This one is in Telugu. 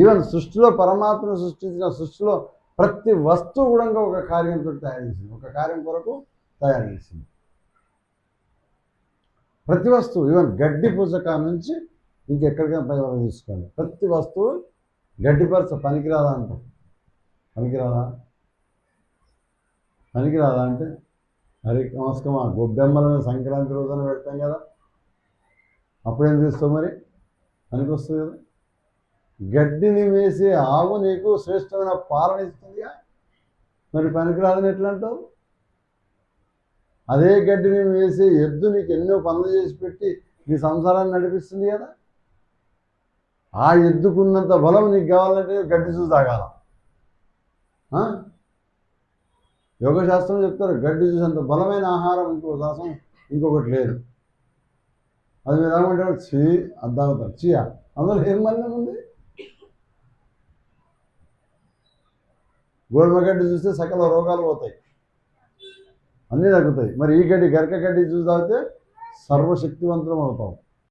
ఈవెన్ సృష్టిలో పరమాత్మ సృష్టించిన సృష్టిలో ప్రతి వస్తువు కూడా ఒక కార్యంతో తయారు చేసింది. ఒక కార్యం కొరకు తయారు చేసింది. ప్రతి వస్తువు ఈవెన్ గడ్డి పుస్తకా నుంచి ఇంకెక్కడికైనా పై వరకు తీసుకోండి ప్రతి వస్తువు గడ్డిపరచ పనికిరాదా అంటాం? పనికిరాదా? పనికిరాదా అంటే? హరి నమస్కమా గొబ్బెమ్మలను సంక్రాంతి రోజున పెడతాం కదా. అప్పుడేం తీస్తావు మరి? పనికి వస్తుంది కదా. గడ్డిని వేసే ఆవు నీకు శ్రేష్టమైన పాలన ఇస్తుందిగా? మరి పనికిరాదని ఎట్లా అంటావు అదే గడ్డిని వేసే ఎద్దు నీకు ఎన్నో పనులు చేసి పెట్టి నీ సంసారాన్ని నడిపిస్తుంది కదా? ఆ ఎద్దుకున్నంత బలం నీకు కావాలంటే గడ్డి చూసి తాగాల? యోగశాస్త్రం చెప్తారు గడ్డి చూసేంత బలమైన ఆహారం ఇంకో దాసం ఇంకొకటి లేదు. అది మీరు ఏమంటారు? చీ అది చీయా. అందులో ఏం మళ్ళీ ఉంది? గోధుమ గడ్డి చూస్తే సకల రోగాలు పోతాయి. అన్నీ తగ్గుతాయి. మరి ఈ గడ్డి గరక గడ్డి చూసి తాగితే సర్వశక్తివంతం అవుతాం.